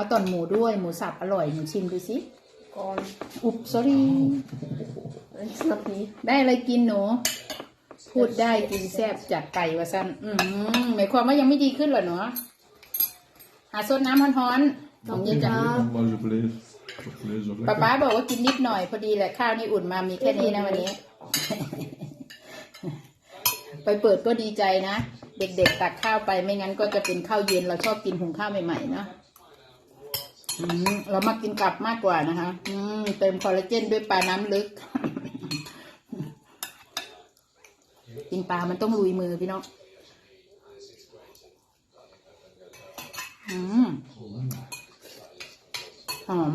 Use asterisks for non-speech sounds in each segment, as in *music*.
เอาตอนหมูด้วยหมูสับอร่อยหนูชิมดูสิ Corn. อุบ sorry Ik snap niet. ได้อะไรกินหนู พูดได้กินแซ่บจัดไปว่าสั้นอืมหมายความว่ายังไม่ดีขึ้นเหรอเนาะหาซดน้ำร้อนๆของเย็นจ้ะ Maar je vlees, het vlees is ook ป๊า lekker. ป๊าบอกว่ากินนิดหน่อยพอดีแหละข้าวนี่อุ่นมามีแค่นี้นะวันนี้ ไปเปิดก็ดีใจนะ เด็กๆตักข้าวไปไม่งั้นก็จะเป็นข้าวเย็นเราชอบกินหุงข้าวใหม่ๆเนาะอืม เรามากินกลับมากกว่านะคะ อืมเติมคอลลาเจนด้วยปลาน้ำลึก กินปลามันต้องลุยมือพี่น้องอืมหอม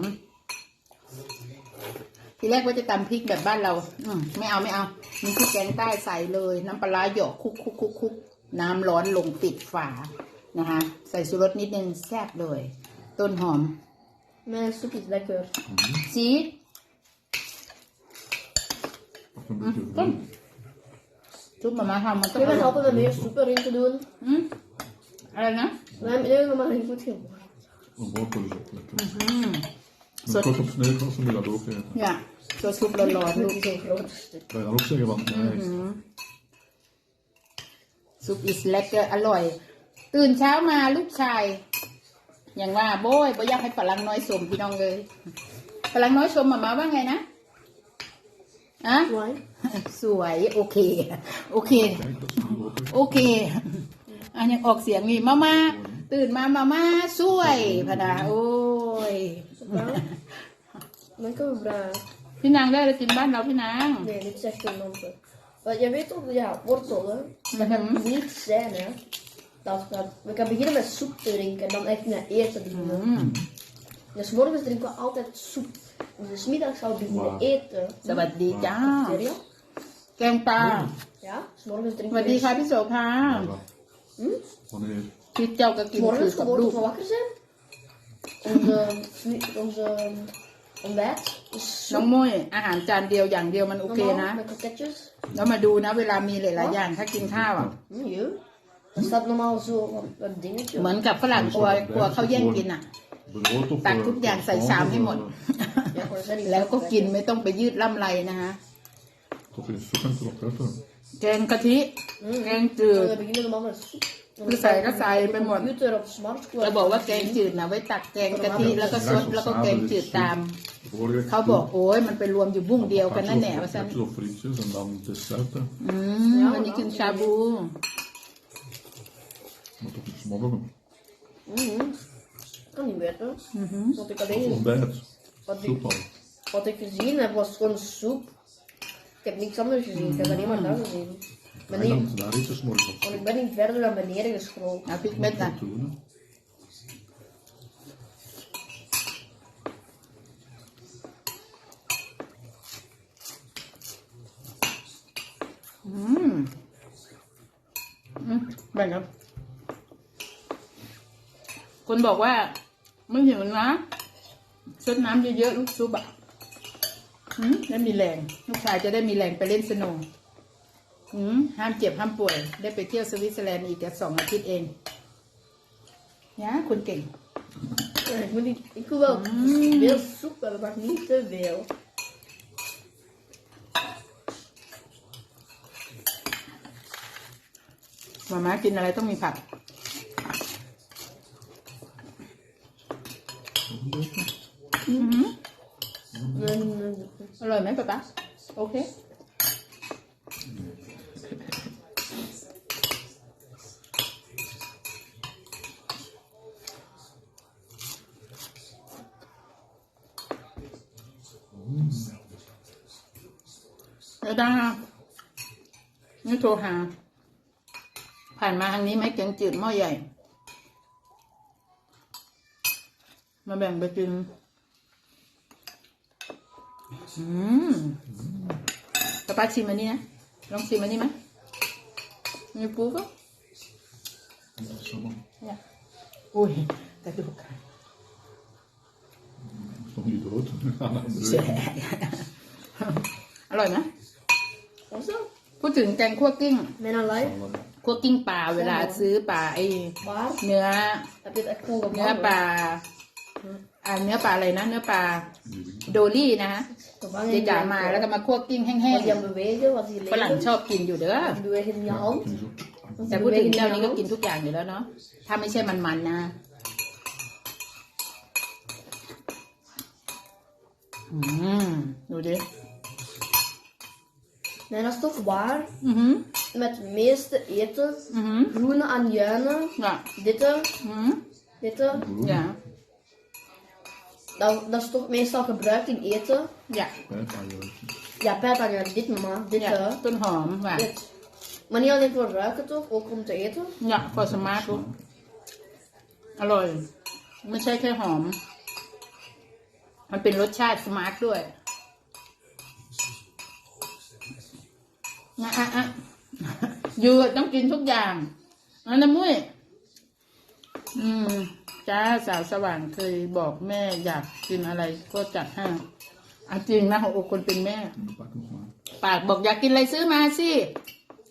ทีแรกว่าจะตำพริกแบบบ้านเรา อืมไม่เอาไม่เอา มีพริกแกงใต้ใส่เลย น้ำปลาหยอกคุกคุกคุกคุกน้ำร้อนลงปิดฝานะคะ ใส่ชูรสนิดนึงแซ่บเลย ต้นหอม Mijn soep is lekker. สี Of een beetje kom. vlees. ชุบมามาทำมันต้อง Je bent altijd met meer soep erin te doen. อืมอะไรนะ Maar mijn eigen maar niet goed geworden. Een wortel is ook lekker. อืม Met Zo- kort op sneeuwkassen moet je dat ook eten. อย่าตัวซุปร้อนๆลูก Niet zo'n groot stuk. Kan je dan ook zeggen, want nee, ซุปอิสเลกเกอร์อร่อย ตื่นเช้ามาลูกชาย อย่างว่าโบยบ่อยากให้ฝรั่งน้อยสมพี่น้องเลยฝรั่งน้อยชมมามาว่าไงนะอะ Mooi. สวย โอเค โอเค kijk, dat is nu ook. โอเค อันยังออกเสียงนี่มามาตื่นมามามาสวยพะดาโอ้ย Dan kunnen we vragen. พี่นางได้อะไรกินบ้านเราพี่นาง Nee, dit is echt een nonsen. Want je weet toch, ja, wortel, hè. Dat Mhm. kan niet zijn, hè. Dat gaat, we kunnen beginnen met soep te drinken en dan echt met eten beginnen. อืม Dus morgens drinken we altijd soep. Dus middags gaan we beginnen Wow. eten. สวัสดีจ้า Serieus? แกงปลา Ja, dus morgens ส drinken วัส we ดีค่ะ eens- พี่โสภา Voilà. Hm? Wanneer? ที่เจ้าก็กินคือ Morgens กับ gewoon ลู als ก we wakker zijn. Onze, *laughs* onze ontbijt is น้อง soep. มุ้ยอาหารจานเดียวอย่างเดียวมันโอเค Normaal, นะ met patatjes. แล้วมาดูนะ เวลามีหลาย ๆ อย่างถ้ากินข้าวอ่ะ Hm, joh. Dat staat normaal zo van een dingetje. เหมือนกับฝรั่งกลัวกลัวเขาแย่งกินอะ Brood of ตัก eh, ทุกอย่างใส่ of ชามให้หมด eh, Ja, gewoon zijn die แล้วก็ lekker. กินไม่ต้องไปยืดล่ำไรนะคะ Toch in soep en kroketten. แกงกะทิ Mm. แกงจืด We beginnen normaal met soep. Dan Dus staat hij- dat op zei je de bij me. computer op smart จะบอกว่าแกงจืดนะไว้ตักแกงกะทิแล้วก็ซดแล้วก็แกงจืดตาม Vorige เขาบอก โอ้ยมันไปรวมอยู่บุ้งเดียวกันนั่นแหละว่า Pakjes ซั่น of frietjes en dan dessert. hè. อืมวันนี้กินชาบู Maar toch niet smodderen. Mhm. kan niet weten. Wat ik alleen Ontbijt. wat ik, Soep al. wat ik gezien heb was gewoon soep. Ik heb niks anders gezien. Ik heb alleen maar dat gezien. Ik ben En niet, dan daar iets morgens. want ik ben niet verder naar beneden gescrolld. เอาพริกเม็ด ครับคนบอกว่าไม่หิวนะซดน้ำเยอะๆลูกซุปอะอืมได้มีแรง ลูกชายจะได้มีแรงไปเล่นสโนว์อืมห้ามเจ็บห้ามป่วย ได้ไปเที่ยวสวิตเซอร์แลนด์อีกแค่สองอาทิตย์เองนะคุณเก่ง Ja, ik, moet niet, ik wil wel veel soep hebben, maar niet te veel. มาม่ากินอะไรต้องมีผัก อือหือ Nee, nee, nee. อร่อยไหมป๊าป๊าโอเคแล้วด้านี่โทรหา ผ่านมาทางนี้ไหมแกงจืดหม้อใหญ่ มาแบ่งไปกิน อืมป้าป้าชิมอันนี้นะ ลองชิมอันนี้ไหมมีปูก็ Dat is allemaal. เนี่ยอุ้ยกระดูกไก่ Dat is nog niet rood. Aan de แฉะอร่อยไหม Wat is dat? พูดถึงแกงคั่วกิ้ง Mijn live. คั่วกิ้งปลาเวลาซื้อปลาไอ้ Maar เนื้อ heb je het echt gewoon เนื้อปลา gevangen? อ่าเนื้อปลาอะไรนะ เนื้อปลาโดลี่นะฮะ Vervangen เจ๊จ๋ามาแล้วก็มาคั่วกิ้งแห้ง Want die aan bewegen, wat die ๆฝรั่ง leven. ชอบกินอยู่เด้อ Die bewegen in je hand. Kun je zo... Want แต่ die พูดถึง bewegen in เจ้า je นี้ก็ hand. กินทุกอย่างอยู่แล้วเนาะถ้าไม่ใช่มันๆนะอืมดูดิ Nee, dat is toch waar. อือหือ Met het meeste eten, อือหือ groene ajuinen, อะ ditte, อือหือ ditte. อย่า Dat, dat is toch meestal gebruikt in eten. อย่า Pijp aan je hoofdje. Ja, pijpajuin, dit mama, อย่า ditte. ต้นหอมว่ะ Dit. Maar niet alleen voor ruiken toch, ook om te eten. อย่าพอสมาร์ทลูกอร่อย ไม่ใช่แค่หอม มันเป็นรสชาติสมาร์ทด้วยนะอะอะอยู่ต้องกินทุกอย่างอันน้ำมุ้ยอืม จ้าสาวสว่างเคยบอกแม่อยากกินอะไรก็จัดให้อะจริงนะของอกคนเป็นแม่ En dan pak nog maar. ปากบอกอยากกินอะไรซื้อมาสิ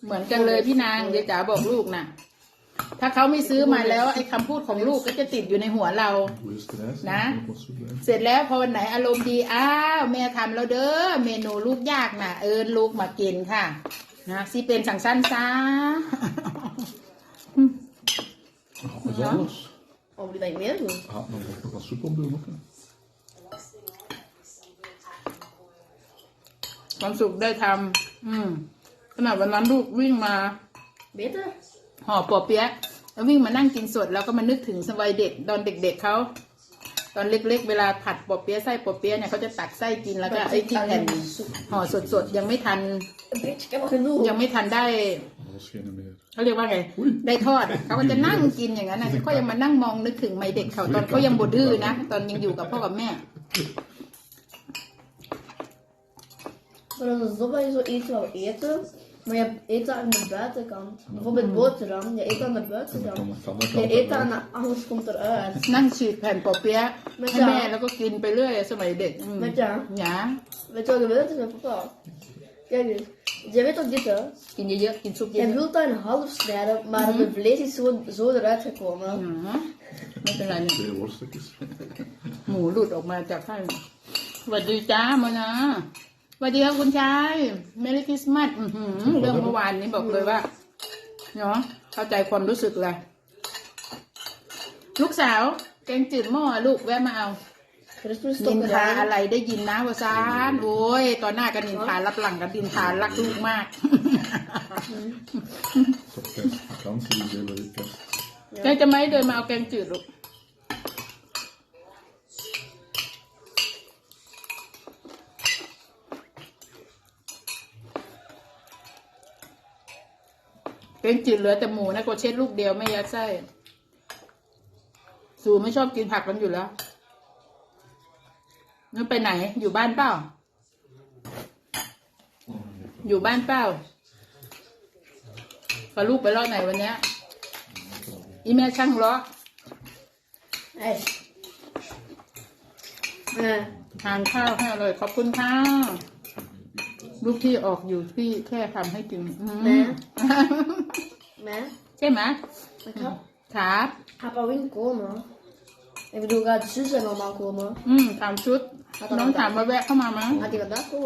เหมือนกันเลยพี่นางเดี๋ยวจ๋าบอกลูกนะถ้าเขาไม่ซื้อมาแล้วไอ้คำพูดของลูกก็จะติดอยู่ในหัวเรา Hoe is het rijst? Na? Nog wat soep bij. เสร็จแล้วพอวันไหนอารมณ์ดีอ้าวแม่ทำแล้วเด้อเมนูลูกยากนะเอิญลูกมากินค่ะ นะสิเป็นสั่งสั้นซา Ah, wat is alles? Of die dat je meer doet. Ah, dan moet ik nog wat soep op doen ook. hè. ความสุขได้ทำอืมขณะวันนั้นลูกวิ่งมา Beter? ห่อปอเปี๊ยะแล้ววิ่งมานั่งกินสดแล้วก็มานึกถึงสมัยเด็กตอนเด็ก ๆเขาตอนเล็ก ๆ เวลาผัดปอเปี๊ยะไส้ปอเปี๊ยะเนี่ยเขาจะตักไส้กินแล้วก็ไอ้ที่แผ่นห่อสดๆยังไม่ทัน Een beetje, ik heb al genoeg. ยังไม่ทันได้ Dat is geen meer. เขาเรียกว่าไง ได้ทอดอะเขาก็จะนั่งกินอย่างนั้นนะก็ยังมานั่งมองนึกถึงไม่เด็กเขาตอนเขายังบดดื้อนะ ตอนยังอยู่กับพ่อกับแม่ Maar dat is zo dat je zo iets wil eten, maar je eet dat aan de buitenkant. Bijvoorbeeld boterham, je eet aan de En dan buitenkant. kan, kan dat Je kan eet dat dat wel. en anders komt eruit. นั่งฉีกแผ่นปอเปี๊ยะไม่ให้ใช่แม่แล้วก็กินไปเรื่อยสมัยเด็กอืม Met ja. หยา Weet je wat gebeurt is met papa? Kijk eens. Je weet toch dit hè? กิน예อะๆกินซุปเย Je อะ wilt dat in half snijden, maar het vlees is zo, zo eruit ๆ gekomen. อืมไม่เป็นไรเนี่ย Twee worsteltjes. หมูหลุดออกมาจากไส้สวัสดีจ้ามานะสวัสดีครับคุณชายเมริคริสต์มาสอื้อหือเรื่องเมื่อวานนี้บอกเลยว่า เนาะเข้าใจความรู้สึกเลยลูกสาว แกงจืดหม้อลูกแวะมาเอา Er is nu นิน stoppen ทาอะ erin. ไรได้ยินนะวาซานโอ้ยตอนหน้ากันนินทารับหลังกันนินทารักลูกมาก Tot kerstvakantie, dus hele week kerst. แกจะไม่เดินมาเอาแกงจืดลูก แกงจืดเหลือแต่หมูนะก็เช็ดลูกเดียวไม่ยัดไส้ สูไม่ชอบกินผักกันอยู่แล้ว นั่นไปไหน อยู่บ้านเปล่า อยู่บ้านเปล่าพาลูกไปรอดไหนวันเนี้ยอีแม่ช่างล้อ Hey. Nee. ทานข้าวให้อร่อยขอบคุณค่ะลูกที่ออกอยู่ที่แค่ทำให้กินอืม Nee. Nee. ใช่ไหม Ik ga, ครับ ga Pauline komen. Ik bedoel, gaat zus en mama komen? อืมถามชุด น้องถามมาแวะเข้ามามั้ง Nanti kedap tuh,